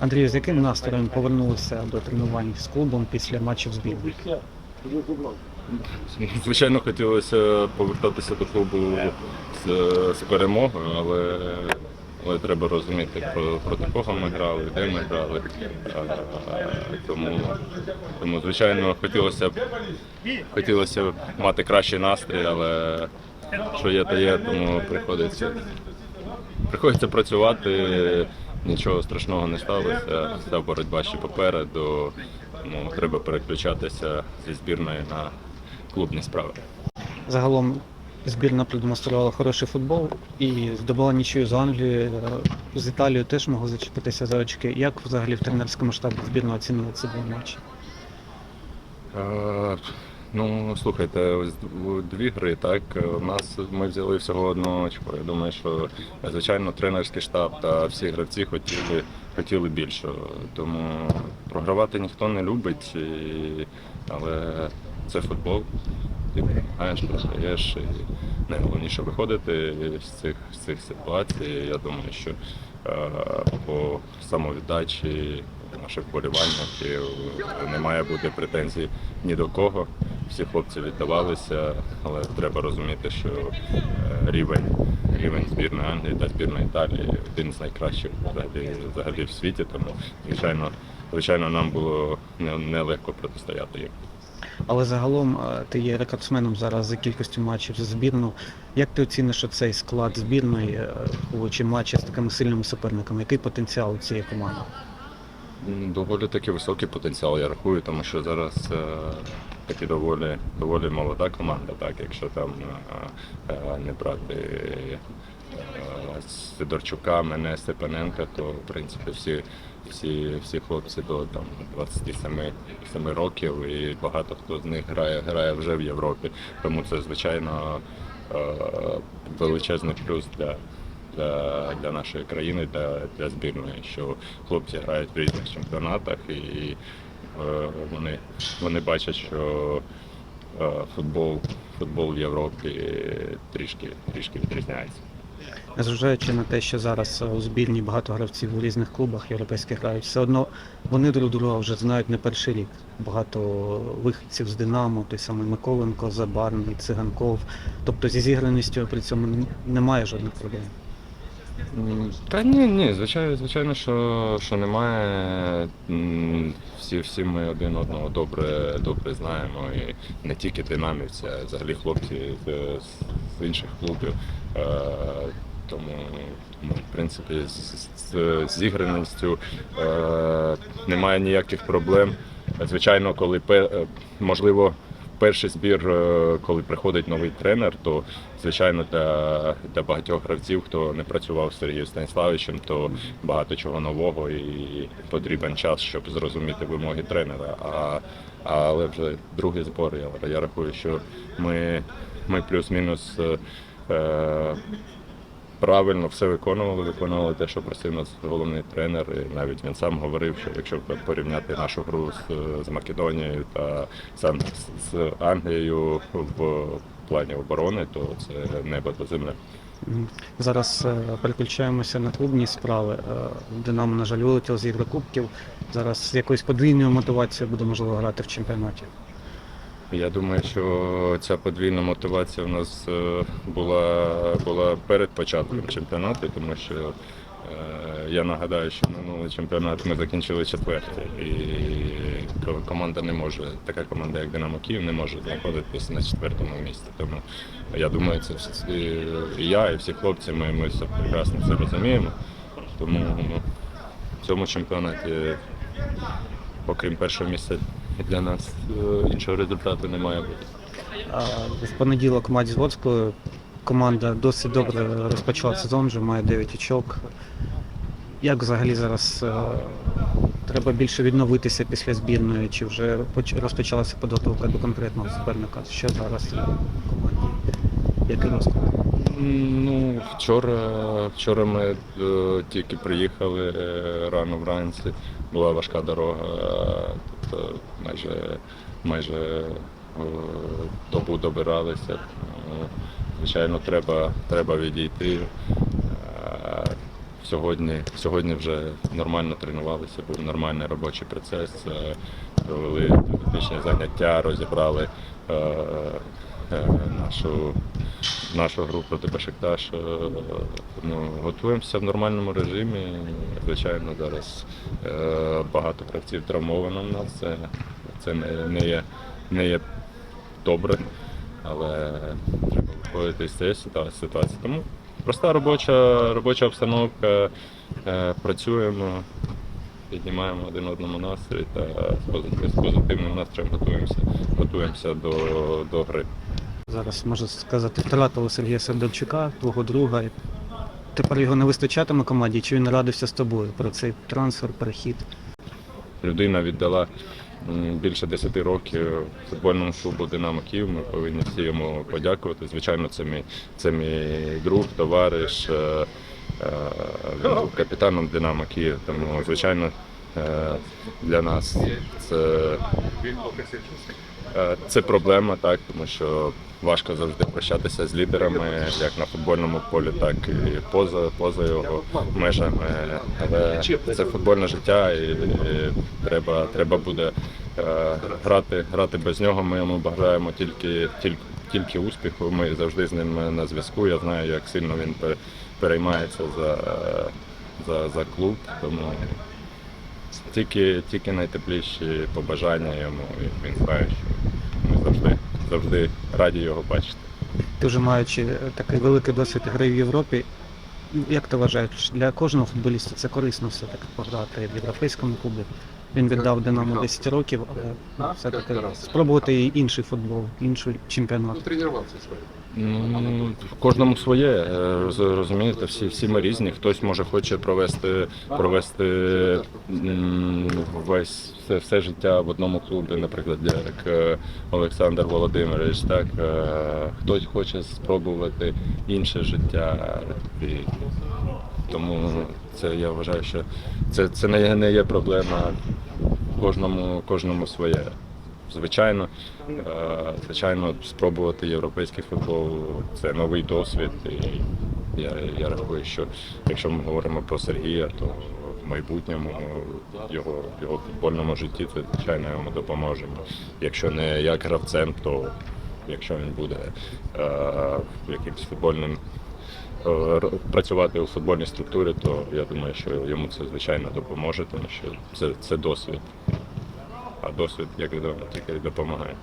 Андрію, з яким настроєм повернулися до тренувань з клубом після матчів збірної? Звичайно, хотілося повертатися до клубу з, з перемогою, але, але треба розуміти, про, проти кого ми грали, де ми грали. А, тому, тому, звичайно, хотілося б хотілося б мати кращий настрій, але що є, то є, тому приходиться, приходиться працювати. Нічого страшного не сталося. Вся боротьба ще попереду. Тому треба переключатися зі збірної на клубні справи. Загалом збірна продемонструвала хороший футбол і здобула нічию з Англією. е, З Італією теж могли зачепитися за очки. Як взагалі в тренерському штабі збірної оцінили ці два матчі? Е, Ну, слухайте, ось дві гри, так. У нас ми взяли всього одного очко. Я думаю, що звичайно тренерський штаб та всі гравці хотіли, хотіли більшого. Тому програвати ніхто не любить, і... але це футбол. Ти перемагаєш, програєш. І найголовніше виходити з цих, з цих ситуацій. Я думаю, що е, по самовіддачі наших вболівальників не має бути претензій ні до кого. Всі хлопці віддавалися, але треба розуміти, що е, рівень, рівень збірної Англії та збірної Італії один з найкращих взагалі, взагалі в світі. Тому, звичайно, звичайно, нам було не- нелегко протистояти їм. Але загалом е, ти є рекордсменом зараз за кількістю матчів за збірну. Як ти оціниш цей склад збірної, е, враховуючи матчі з такими сильними суперниками? Який потенціал у цієї команди? Доволі таки високий потенціал, я рахую, тому що зараз е, таки доволі, доволі молода команда, так, якщо там е, е, не брати е, Сидорчука, мене, Степаненка, то в принципі всі, всі, всі хлопці до там, 27 7 років і багато хто з них грає, грає вже в Європі. Тому це звичайно е, величезний плюс для для, для нашої країни, для, для збірної, що хлопці грають в різних чемпіонатах і е, вони, вони бачать, що е, футбол, футбол в Європі трішки, трішки відрізняється. Незважаючи на те, що зараз е, у збірні багато гравців у різних клубах європейських грають, все одно вони друг друга вже знають не перший рік. Багато вихідців з Динамо, той самий Миколенко, Забарний, Циганков. Тобто зі зіграністю при цьому немає жодних проблем. Та ні, ні, звичайно, звичайно, що, що немає. Всі, всі ми один одного добре, добре знаємо. І не тільки динамівці, а взагалі хлопці з, інших клубів. Е, Тому, тому в принципі, з, з, з зіграністю е, немає ніяких проблем. Звичайно, коли е, можливо перший збір, е, коли приходить новий тренер, то звичайно для, для багатьох гравців, хто не працював з Сергієм Станіславовичем, то багато чого нового і потрібен час, щоб зрозуміти вимоги тренера. А, але вже другий збор, я, я рахую, що ми, ми плюс-мінус. е, Правильно все виконували, виконували те, що просив нас головний тренер. І навіть він сам говорив, що якщо порівняти нашу гру з, з Македонією та з, з Англією в плані оборони, то це небо та земля. Зараз е, переключаємося на клубні справи. Е, Динамо, на жаль, вилетіло з Єврокубків. Зараз з якоюсь подвійною мотивацією буде можливо грати в чемпіонаті. Я думаю, що ця подвійна мотивація в нас е, була, була перед початком чемпіонату, тому що е, я нагадаю, що минулий чемпіонат ми закінчили четвертий. І команда не може, така команда, як Динамо Київ, не може знаходитися на четвертому місці. Тому я думаю, це всі, і я, і всі хлопці, ми, ми все прекрасно це розуміємо. Тому в цьому чемпіонаті окрім першого місця для нас е, іншого результату не має бути. В понеділок матч з Водською. Команда досить добре розпочала сезон, вже має 9 очок. Як взагалі зараз е, треба більше відновитися після збірної, чи вже розпочалася підготовка до конкретного суперника? Що зараз у команді? Який розклад? Ну, вчора, вчора ми е, тільки приїхали е, рано вранці, була важка дорога, тобто майже, майже е, добу добиралися. Тому, звичайно, треба, треба відійти. Е, сьогодні, сьогодні вже нормально тренувалися, був нормальний робочий процес, е, провели теоретичні заняття, розібрали е, е, нашу, нашу гру проти Бешикташ. Е, Ну, готуємося в нормальному режимі. Звичайно, зараз е, багато гравців травмовано в нас. Це, це не, не, є, не є добре, але треба виходити з цієї ситуа- ситуації. Тому проста робоча, робоча обстановка, е, працюємо, піднімаємо один одному настрій та з позитивним настроєм готуємося, готуємося до, до гри. Зараз можна сказати, втратили Сергія Сердорчука, твого друга. Тепер його не вистачатиме команді, чи він радився з тобою про цей трансфер, перехід? Людина віддала більше 10 років футбольному клубу Динамо Київ. Ми повинні всі йому подякувати. Звичайно, це мій, це мій друг, товариш. е, е, Він був капітаном Динамо Київ. Тому, звичайно, е, для нас це, це проблема, так, тому що важко завжди прощатися з лідерами, як на футбольному полі, так і поза, поза його межами. Але це футбольне життя, і, і треба, треба буде е, грати, грати без нього. Ми йому бажаємо тільки, тільки, тільки успіху. Ми завжди з ним на зв'язку. Я знаю, як сильно він пе- переймається за, за, за клуб. Тому тільки, тільки найтепліші побажання йому. І він знає, що ми завжди, завжди раді його бачити. Ти вже маючи такий великий досвід гри в Європі, як ти вважаєш, для кожного футболіста це корисно все-таки пограти в європейському клубі. Він віддав Динамо 10 років, але все-таки спробувати і інший футбол, інший чемпіонат. вами. Ну, кожному своє. е, Розумієте, всі, всі ми різні. Хтось може хоче провести, провести весь все, все життя в одному клубі, наприклад, як е, Олександр Володимирович. Так е, хтось хоче спробувати інше життя. І тому це я вважаю, що це, це не є проблема. Кожному, кожному своє. Звичайно, е, звичайно, спробувати європейський футбол це новий досвід. І я, я рахую, що якщо ми говоримо про Сергія, то в майбутньому його, його футбольному житті це звичайно йому допоможе. Якщо не як гравцем, то якщо він буде е, якимсь футбольним е, працювати у футбольній структурі, то я думаю, що йому це звичайно допоможе, тому що це, це досвід. А досвід, як відомо, тільки допомагає.